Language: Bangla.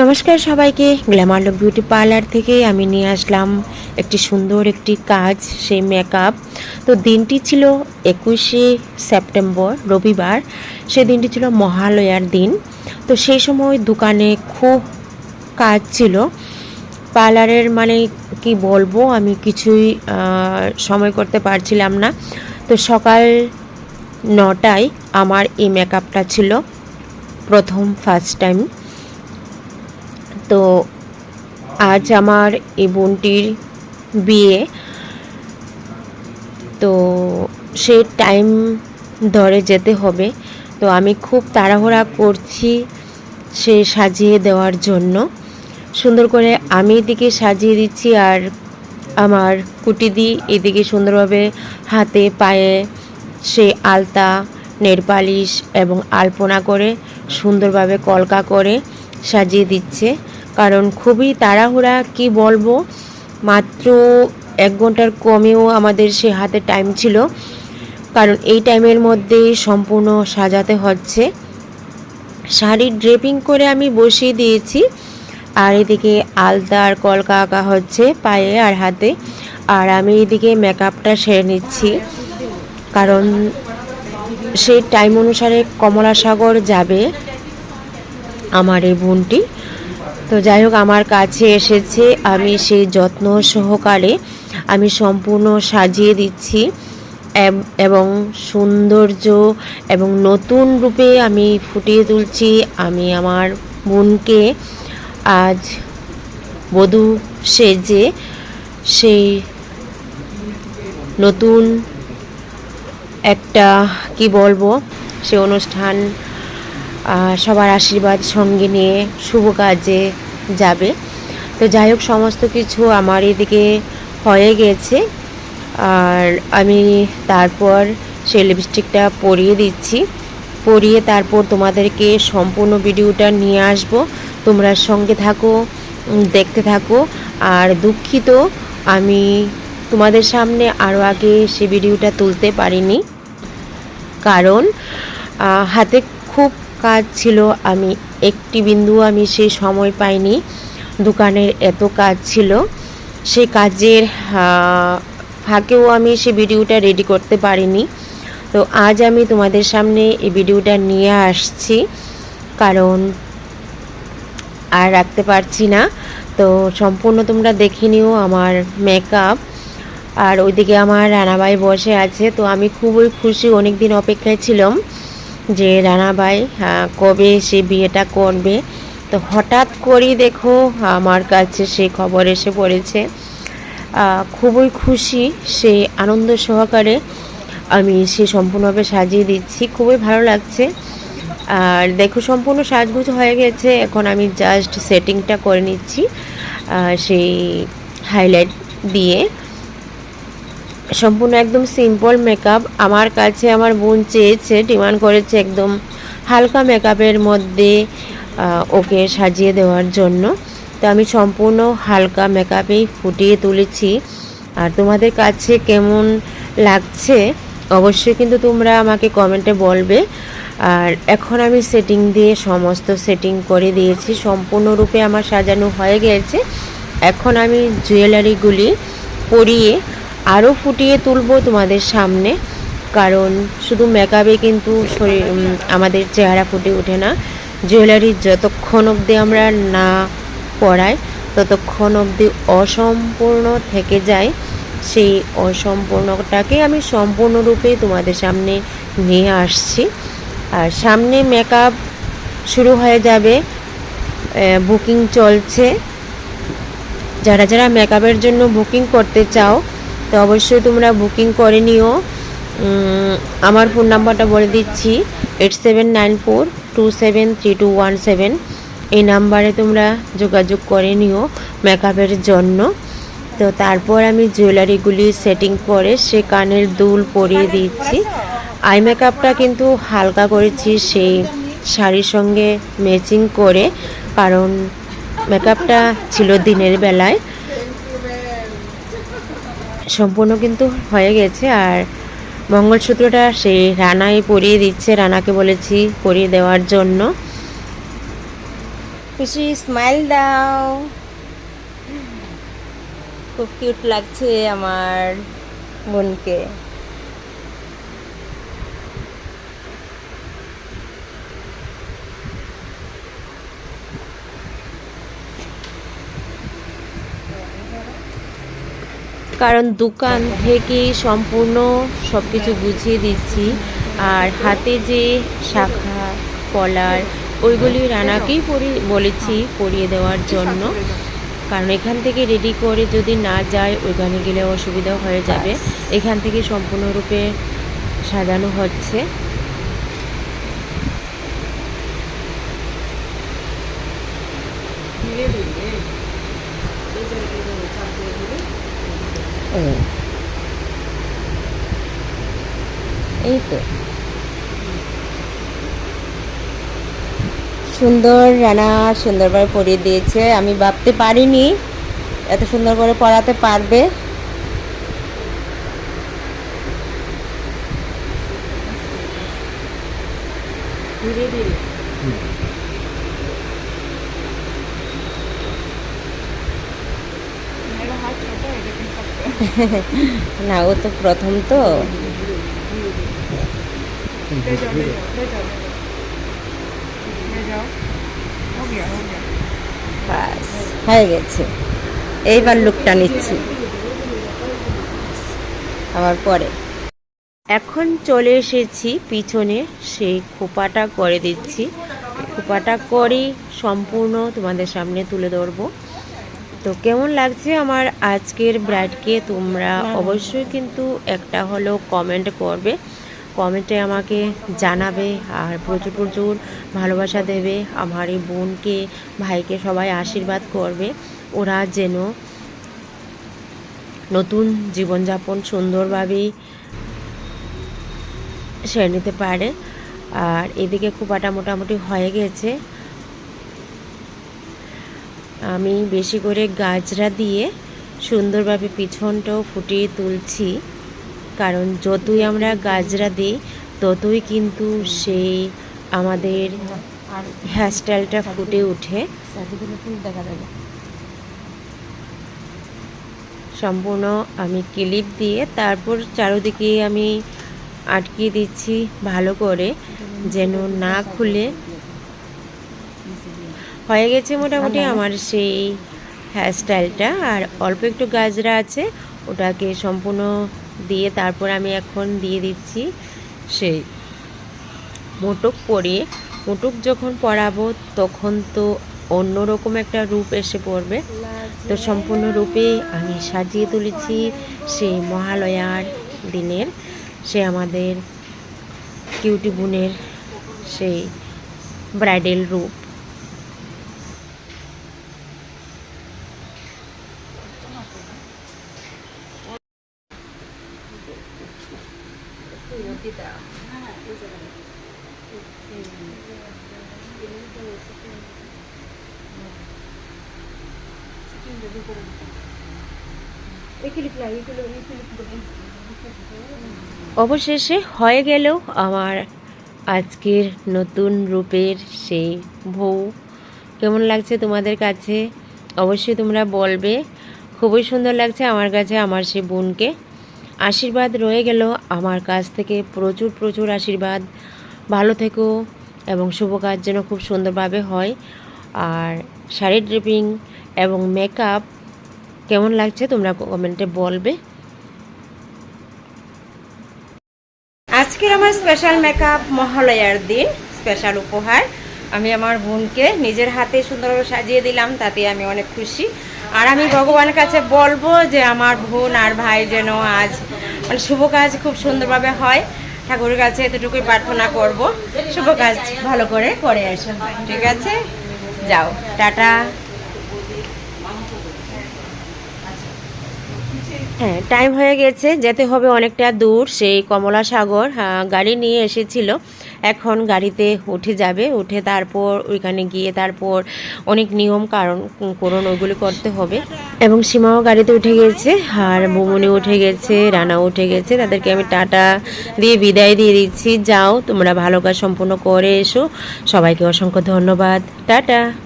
নমস্কার সবাইকে। গ্ল্যামার লুক বিউটি পার্লার থেকে আমি নিয়ে আসলাম একটি সুন্দর একটি কাজ, সেই মেকআপ তো দিনটি ছিল একুশে সেপ্টেম্বর, রবিবার। সে দিনটি ছিল মহালয়ার দিন। তো সেই সময় দোকানে খুব কাজ ছিল। পার্লারের মানে কি বলব, আমি কিছুই সময় করতে পারছিলাম না। তো সকাল নটায় আমার এই মেকআপটা ছিল প্রথম ফার্স্ট টাইম তো আজ আমার এই বোনটির বিয়ে। তো সে টাইম ধরে যেতে হবে। তো আমি খুব তাড়াহুড়া করছি সে সাজিয়ে দেওয়ার জন্য। সুন্দর করে আমি এদিকে সাজিয়ে দিচ্ছি আর আমার কুটিদি এদিকে সুন্দরভাবে হাতে পায়ে সে আলতা নেরপালিশ এবং আলপনা করে সুন্দরভাবে কলকা করে সাজিয়ে দিচ্ছে। কারণ খুবই তাড়াহুড়া, কি বলব? মাত্র এক ঘণ্টার কমেও আমাদের সে হাতে টাইম ছিল। কারণ এই টাইমের মধ্যেই সম্পূর্ণ সাজাতে হচ্ছে। শাড়ি ড্রেপিং করে আমি বসিয়ে দিয়েছি। আর এদিকে আলতা আর কলকা আঁকা হচ্ছে পায়ে আর হাতে। আর আমি এদিকে মেকআপটা সেরে নিচ্ছি। কারণ সেই টাইম অনুসারে কমলা সাগর যাবে আমার এই বোনটি। তো যাই হোক, আমার কাছে এসেছে। আমি সেই যত্ন সহকারে আমি সম্পূর্ণ সাজিয়ে দিচ্ছি এবং সৌন্দর্য এবং নতুন রূপে আমি ফুটিয়ে তুলছি। আমি আমার বোনকে আজ বধূ সেজে সেই নতুন একটা, কি বলব, সে অনুষ্ঠান সবার আশীর্বাদ, সঙ্গে নিয়ে শুভ কাজে যাবে। তো যাই হোক, সমস্ত কিছু আমার এদিকে হয়ে গেছে। আর আমি তারপর সেই লিপস্টিকটা পরিয়ে দিচ্ছি। পরিয়ে তারপর তোমাদেরকে সম্পূর্ণ ভিডিওটা নিয়ে আসব। তোমরা সঙ্গে থাকো দেখতে থাকো। আর দুঃখিত, আমি তোমাদের সামনে আরও আগে সে ভিডিওটা তুলতে পারিনি। কারণ হাতে খুব কাজ ছিল, আমি একটি বিন্দু আমি সেই সময় পাইনি। দোকানের এত কাজ ছিল। সে কাজের ফাঁকেও আমি সে ভিডিওটা রেডি করতে পারিনি। তো আজ আমি তোমাদের সামনে এই ভিডিওটা নিয়ে আসছি। কারণ আর রাখতে পারছি না। তো সম্পূর্ণ তোমরা দেখে নিও আমার মেকআপ আর ওইদিকে আমার রানাবাই বসে আছে। তো আমি খুবই খুশি অনেক দিন অপেক্ষায় ছিলাম। যে রানাবাই আহ, কবে সে বিয়েটা করবে? তো হঠাৎ করেই দেখো আমার কাছে সে খবর এসে পড়েছে। খুবই খুশি সে আনন্দ সহকারে আমি সে সম্পূর্ণভাবে সাজিয়ে দিচ্ছি। খুবই ভালো লাগছে। আর দেখো সম্পূর্ণ সাজগুজ হয়ে গেছে এখন আমি জাস্ট সেটিংটা করে নিচ্ছি সেই হাইলাইট দিয়ে। সম্পূর্ণ একদম সিম্পল মেকআপ আমার কাছে আমার বোন চেয়েছে ডিমান্ড করেছে একদম হালকা মেকআপের মধ্যে ওকে সাজিয়ে দেওয়ার জন্য। তো আমি সম্পূর্ণ হালকা মেকআপেই ফুটিয়ে তুলেছি। আর তোমাদের কাছে কেমন লাগছে, অবশ্যই কিন্তু তোমরা আমাকে কমেন্টে বলবে। আর এখন আমি সেটিং দিয়ে সমস্ত সেটিং করে দিয়েছি। সম্পূর্ণরূপে আমার সাজানো হয়ে গেছে। এখন আমি জুয়েলারিগুলি পরিয়ে আরও ফুটিয়ে তুলবো তোমাদের সামনে, কারণ শুধু মেকআপে কিন্তু শরীর আমাদের চেহারা ফুটে ওঠে না। জুয়েলারি যতক্ষণ অবধি আমরা না পরাই, ততক্ষণ অবধি অসম্পূর্ণ থেকে যায়। সেই অসম্পূর্ণটাকে আমি সম্পূর্ণরূপে তোমাদের সামনে নিয়ে আসছি। আর সামনে মেকআপ শুরু হয়ে যাবে বুকিং চলছে। যারা যারা মেকআপের জন্য বুকিং করতে চাও তো অবশ্যই তোমরা বুকিং করে নিও। আমার ফোন নাম্বারটা বলে দিচ্ছি eight seven nine four two seven three two one seven এই নাম্বারে তোমরা যোগাযোগ করে নিও মেকআপের জন্য। তো তারপর আমি জুয়েলারিগুলি সেটিং করে সে কানের দুল পরিয়ে দিচ্ছি। আই মেকআপটা কিন্তু হালকা করেছি, সেই শাড়ির সঙ্গে ম্যাচিং করে, কারণ মেকআপটা ছিল দিনের বেলায়। সম্পূর্ণ কিন্তু হয়ে গেছে আর মঙ্গলসূত্রটা সেই রানায় পরিয়ে দিচ্ছে, রানাকে বলেছি পরিয়ে দেওয়ার জন্য। খুশি স্মাইল দাও। খুব কিউট লাগছে আমার বোনকে। কারণ দোকান থেকে সম্পূর্ণ সব কিছু গুছিয়ে দিচ্ছি। আর হাতে যে শাখা, কলার, ওইগুলি রানাকেই পরি, বলেছি পরিয়ে দেওয়ার জন্য। কারণ এখান থেকে রেডি করে যদি না যায়, ওইখানে গেলে অসুবিধা হয়ে যাবে। এখান থেকে সম্পূর্ণরূপে সাজানো হচ্ছে। এই। এই তো। সুন্দর রানা সুন্দরভাবে পরিয়ে দিয়েছে। আমি ভাবতে পারিনি এত সুন্দর করে পড়াতে পারবে। ধীরে ধীরে। না, ও তো প্রথম তো। হয়ে গেছে। এইবার লুকটা নিচ্ছি। আবার পরে। এখন চলে এসেছি পিছনে, সেই খোপাটা করে দিচ্ছি। খোপাটা করে সম্পূর্ণ তোমাদের সামনে তুলে ধরবো। তো কেমন লাগছে আমার আজকের ব্রাইডকে তোমরা অবশ্যই কিন্তু একটা হলো কমেন্ট করবে। কমেন্টে আমাকে জানাবে আর প্রচুর প্রচুর ভালোবাসা দেবে আমার এই বোনকে ভাইকে সবাই আশীর্বাদ করবে। ওরা যেন নতুন জীবনযাপন সুন্দরভাবে সেরে নিতে পারে। আর এদিকে খোপাটা মোটামুটি হয়ে গেছে। আমি বেশি করে গাজরা দিয়ে সুন্দরভাবে পিছনটাও ফুটিয়ে তুলছি। কারণ যতই আমরা গাজরা দিই, ততই কিন্তু সেই আমাদের হেয়ারস্টাইলটা ফুটে ওঠে। দেখা যাবে সম্পূর্ণ আমি ক্লিপ দিয়ে তারপর চারিদিকে আমি আটকিয়ে দিচ্ছি ভালো করে, যেন না খুলে হয়ে গেছে মোটামুটি আমার সেই হেয়ারস্টাইলটা আর অল্প একটু গাজরা আছে ওটাকে সম্পূর্ণ দিয়ে তারপর আমি এখন দিয়ে দিচ্ছি সেই মোটক পরিয়ে। মোটক যখন পরাবো তখন তো অন্যরকম একটা রূপ এসে পড়বে। তো সম্পূর্ণ রূপে আমি সাজিয়ে তুলেছি সেই মহালয়ার দিনের সে আমাদের কিউটি বোনের সেই ব্রাইডাল রূপ। অবশেষে হয়ে গেল আমার আজকের নতুন রূপের সেই বউ। কেমন লাগছে তোমাদের কাছে? অবশ্যই তোমরা বলবে। খুবই সুন্দর লাগছে আমার কাছে, আমার সেই বোনকে। আশীর্বাদ রয়ে গেল আমার কাছ থেকে। প্রচুর প্রচুর আশীর্বাদ। ভালো থেকো। এবং শুভ কাজ যেন খুব সুন্দরভাবে হয়। আর শাড়ি ড্রেপিং এবং মেকআপ কেমন লাগছে তোমরা কমেন্টে বলবে। আজকের আমার স্পেশাল মেকআপ মহালয়ার দিন স্পেশাল উপহার। আমি আমার বোনকে নিজের হাতে সুন্দরভাবে সাজিয়ে দিলাম, তাতে আমি অনেক খুশি। আর আমি ভগবানের কাছে বলব যে আমার বোন আর ভাই যেন আজ মানে শুভ কাজ খুব সুন্দরভাবে হয়। ঠাকুরের কাছে এতটুকুই প্রার্থনা করব। শুভ কাজ ভালো করে করে আসো। ঠিক আছে? যাও। টাটা। হ্যাঁ টাইম হয়ে গেছে যেতে হবে অনেকটা দূর। সেই কমলা সাগর হ্যাঁ, গাড়ি নিয়ে এসেছিল। এখন গাড়িতে উঠে যাবে, উঠে তারপর ওইখানে গিয়ে তারপর অনেক নিয়ম কারণ করণ ওইগুলি করতে হবে। এবং সীমাও গাড়িতে উঠে গেছে, আর বোমনি উঠে গেছে, রানা উঠে গেছে। তাদেরকে আমি টাটা দিয়ে বিদায় দিয়ে দিচ্ছি। যাও, তোমরা ভালো কাজ সম্পূর্ণ করে এসো। সবাইকে অসংখ্য ধন্যবাদ। টাটা!